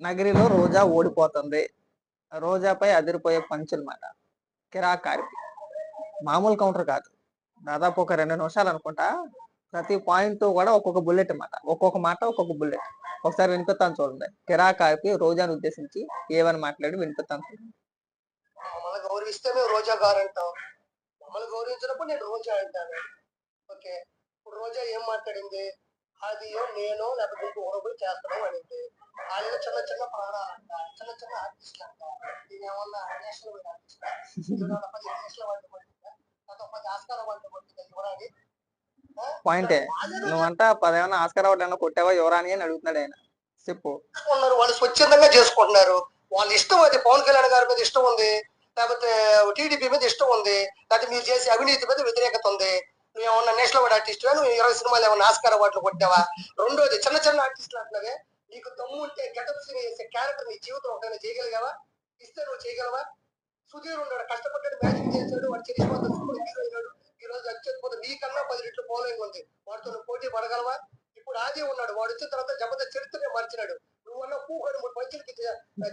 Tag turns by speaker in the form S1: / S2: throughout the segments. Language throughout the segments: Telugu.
S1: నగరిలో రోజా ఓడిపోతుంది. రోజాపై అదిరిపోయే పంచుల మాట కిరాకారి. మామూలు కౌంటర్ కాదు. దాదాపు ఒక రెండు నిమిషాలు అనుకుంటా. ప్రతి పాయింట్ కూడా ఒక్కొక్క బుల్లెట్ మాట ఒక్కొక్క మాట ఒక్కొక్క బుల్లెట్. ఒకసారి వినిపిస్తాను చూడండి. కిరాకారికి రోజాను ఉద్దేశించి ఏమని మాట్లాడి వినిపిస్తాను చూడండి.
S2: మమ్మల్ని గౌరవిస్తే మేము రోజా గారు అంటాం మమ్మల్ని గౌరవించినప్పుడు నేను రోజా అంటాను. ఓకే. ఇప్పుడు రోజా ఏం మాట్లాడింది? అది నేను లేకపోతే ఇంకొకరు పోయి చేస్తాను అనింది వాళ్ళు చిన్న చిన్న ప్రాణాలు అంట చిన్న చిన్న ఆర్టిస్టులు అంట. దీని ఏమన్నా నేషనల్ వైడ్ ఆర్టిస్ట్? పది నేషనల్ వైడ్ పడుతుందా? పది ఆస్కారం వైడ్ పడుతుందా యువరాని
S1: పాయింటే నువ్వంట పదేమన్నా ఆస్కర్ కొట్టావా యువరాని అని అడుగుతున్నాడు ఆయన. చెప్పు.
S2: ఉన్నారు వాళ్ళు స్వచ్ఛందంగా చేసుకుంటున్నారు. వాళ్ళ ఇష్టం అది. పవన్ కళ్యాణ్ గారి మీద ఇష్టం ఉంది. లేకపోతే టీడీపీ మీద ఇష్టం ఉంది. లేకపోతే మీరు చేసే అవినీతి మీద వ్యతిరేకత ఉంది. నువ్వు ఏమన్నా నేషనల్ అవార్డ్ ఆర్టిస్ట్ నువ్వు ఇరవై సినిమాలు ఏమన్నా ఆస్కార్ అవార్డులు కొట్టావా? రెండోది చిన్న చిన్న ఆర్టిస్టులు అట్లాగే నీకు దమ్ము ఉంటే గెటప్ వేసే క్యారెక్టర్ నీ జీవితం ఒకటైనా చేయగలిగావా? ఇస్తే నువ్వు చేయగలవా? సుధీర్ ఉన్నాడు కష్టపడ్డాడు మ్యాజిక్ చేశాడు వాడు చరిష్మాతో సూపర్ హీరో అయినాడు. ఈ రోజు అత్యద్భుత నీకన్నా పది రెట్లు ఫాలోయింగ్ ఉంది. వాడితో నువ్వు పోటీ పడగలవా? ఇప్పుడు ఆది ఉన్నాడు వాడు వచ్చిన తర్వాత జబద చరిత్రనే మార్చినాడు. నువ్వన్న పూహడు మూడు పంచులకి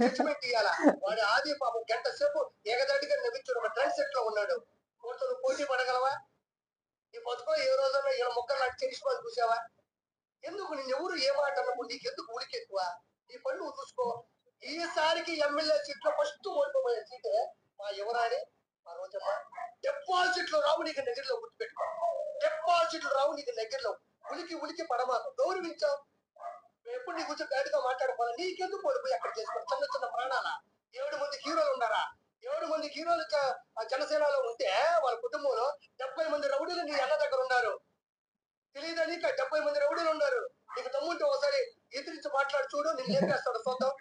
S2: జడ్జిమెంట్ ఇవ్వాలా వాడి ఆది పాపం గంట సేపు ఏకదాటిగా నవ్వించాడు ఒక ట్రెండ్ సెట్లో ఉన్నాడు. వాడితో నువ్వు పోటీ పడగలవా? నీ బతుకో ఏ రోజున ఇలా మొక్కలు నాటి చరిష్మాలు చూసావా? ఎందుకు నేను ఎవరు ఏ మాట అన్నప్పుడు నీకు ఎందుకు ఉడికెక్కువ ఎక్కువ? నీ పని నువ్వు చూసుకో. ఈసారికి ఎమ్మెల్యే సీట్లో ఫస్ట్ ఓడిపోయే సీటే మా యువరాణి మా రోజమ్మ. డిపాజిట్లు రావు నీకు దగ్గరలో గుర్తుపెట్టుకో. డిపాజిట్లు రావు నీకు దగ్గరలో ఉలికి ఉలికి పడమాకు. గౌరవించావు. ఎప్పుడు నీ గురించి గట్టిగా మాట్లాడుకోవాలి? నీకెందుకు ఓడిపోయి అక్కడ చేసుకోవాలి చిన్న చిన్న ప్రాణాల? ఏడు మంది హీరోలు ఉన్నారా? ఏడు మంది హీరోలు జనసేనలో ఉంటే వాళ్ళ కుటుంబంలో డెబ్బై మంది రౌడీలు నీ అన్న దగ్గర ఉన్నారు తెలియదా నీకు డెబ్బై మంది రౌడీలు ఉన్నారు నీకు దమ్ముంటే ఒకసారి ఎదిరించి మాట్లాడి చూడు సొంతం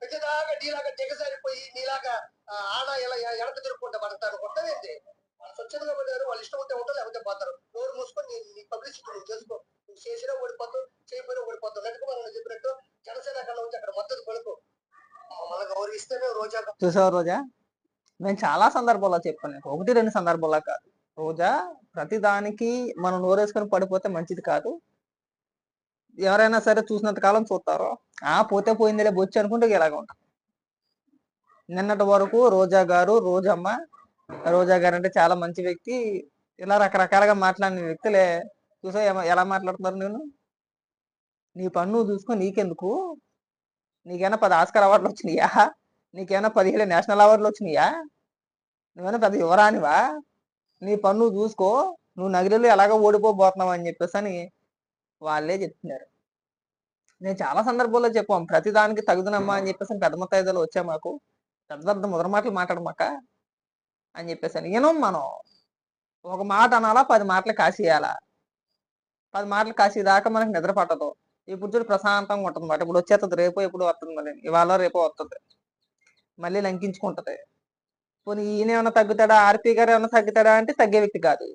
S2: పెద్దదాకా నీలాగా దిగజారిపోయి నీలాగా ఆ, ఆడ ఇలా ఎడక తిరుక్కుంటే పడతారు కొట్టదేంటి వాళ్ళు స్వచ్ఛంగా పడ్డారు వాళ్ళు ఇష్టం ఉంటే ఉంటారు లేకపోతే పోతారు. నోరు మూసుకొని నీ పబ్లిసిటీ నువ్వు చేసుకో. నువ్వు చేసినా ఓడిపోతావు చేయకపోయినా ఓడిపోతావు లెక్క మనం చెప్పినట్టు జనసేన కన్నా ఉంటే అక్కడ మద్దతు పలుకు. మమ్మల్ని గౌరవిస్తేనే రోజా.
S1: చూసావు రోజా? నేను చాలా సందర్భాల్లో చెప్పాను నీకు. ఒకటి రెండు సందర్భాల్లో కాదు. రోజా ప్రతి దానికి మనం నోరేసుకొని పడిపోతే మంచిది కాదు. ఎవరైనా సరే చూసినంత కాలం చూస్తారో. ఆ పోతే పోయిందిలే బొచ్చు అనుకుంటే ఇలాగ ఉంటాం. నిన్నటి వరకు రోజా గారు రోజమ్మ రోజా గారు అంటే చాలా మంచి వ్యక్తి. ఇలా రకరకాలుగా మాట్లాడిన వ్యక్తులే. చూసా ఎలా మాట్లాడుతున్నారు నేను నీ పన్ను చూసుకో నీకెందుకు? నీకైనా పది ఆస్కర్ అవార్డులు వచ్చినాయా? నీకేమైనా పదిహేడు నేషనల్ అవార్డులు వచ్చినాయా? నువ్వైనా పెద్ద యువరానివా నీ పన్ను చూసుకో. నువ్వు నగిరిలో ఎలాగో ఓడిపోబోతున్నావు అని చెప్పేసి అని వాళ్ళే చెప్తున్నారు నేను చాలా సందర్భాల్లో చెప్పాం ప్రతి దానికి తగుదనమ్మా అని చెప్పేసి పెద్ద మొత్తాయిదాలు వచ్చా మాకు. పెద్ద పెద్ద ముదర మాటలు మాట్లాడమాక అని చెప్పేసి అని. వినం మనం ఒక మాట అనాలా పది మాటలు కాసేయాలా పది మాటలు కాసేదాకా మనకు నిద్ర పట్టదు. ఇప్పుడు చూడు ప్రశాంతంగా ఉంటుంది మాట. ఇప్పుడు వచ్చేస్తుంది రేపు ఎప్పుడు వస్తుంది మళ్ళీ. ఇవాళ రేపు వస్తుంది మళ్ళీ లంకించుకుంటది. పోనీ ఈయన ఏమైనా తగ్గుతాడా? ఆర్పి గారు ఏమైనా తగ్గుతాడా? అంటే తగ్గే వ్యక్తి కాదు.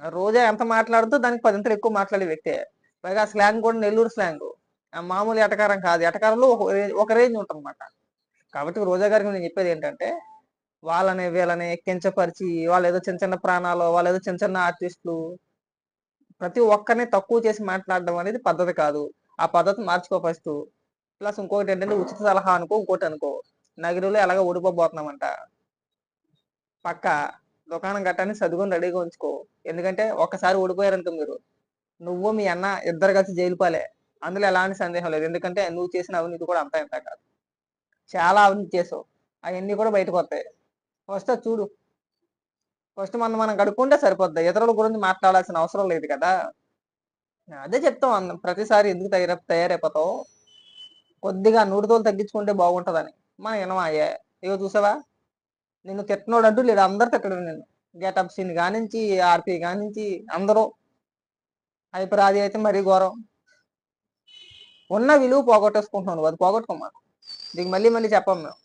S1: రోజా ఎంత మాట్లాడుతూ దానికి పదింతలు ఎక్కువ మాట్లాడే వ్యక్తే. పైగా స్లాంగ్ కూడా నెల్లూరు స్లాంగ్ మామూలు ఎటకారం కాదు. ఎటకారంలో ఒక రే- ఒక రేంజ్ ఉంటుందన్నమాట. కాబట్టి రోజా గారికి నేను చెప్పేది ఏంటంటే వాళ్ళని వీళ్ళని కించపరిచి వాళ్ళు ఏదో చిన్న చిన్న ప్రాణాలు వాళ్ళు ఏదో చిన్న చిన్న ఆర్టిస్టులు ప్రతి ఒక్కరిని తక్కువ చేసి మాట్లాడడం అనేది పద్ధతి కాదు. ఆ పద్ధతి మార్చుకో ఫస్ట్ ప్లస్ ఇంకొకటి ఏంటంటే ఉచిత సలహా అనుకో ఇంకోటి అనుకో. నగరంలో ఎలాగ ఓడిపోబోతున్నామంట. పక్క దుకాణం కట్టని చదువుకొని రెడీగా ఉంచుకో. ఎందుకంటే ఒక్కసారి ఓడిపోయారనుకో మీరు. నువ్వు మీ అన్న ఇద్దరు కలిసి జైలుపాలే అందులో ఎలాంటి సందేహం లేదు. ఎందుకంటే నువ్వు చేసిన అవినీతి కూడా అంతా ఇంత కాదు. చాలా అవినీతి చేసావు. అవన్నీ కూడా బయటకు వస్తాయి. ఫస్ట్ చూడు. ఫస్ట్ మనం మనం కడుక్కుంటే సరిపోద్ది. ఇతరుల గురించి మాట్లాడాల్సిన అవసరం లేదు కదా. అదే చెప్తాం అన్న- ప్రతిసారి ఎందుకు తయార తయారైపోతావు? కొద్దిగా నూటితోలు తగ్గించుకుంటే బాగుంటుందని. మనం వినమాయే ఇగో చూసావా? నిన్ను తిట్టినోడు అంటూ లేడు అందరు తిట్టడు నిన్ను గెటప్ సీన్ కానించి ఆర్పి కానించి అందరూ అది ఆది అయితే మరీ ఘోరం. ఉన్న విలువ పోగొట్టేసుకుంటున్నాను అది పోగొట్టుకోమాకు. దీనికి మళ్ళీ మళ్ళీ చెప్పాం మేము.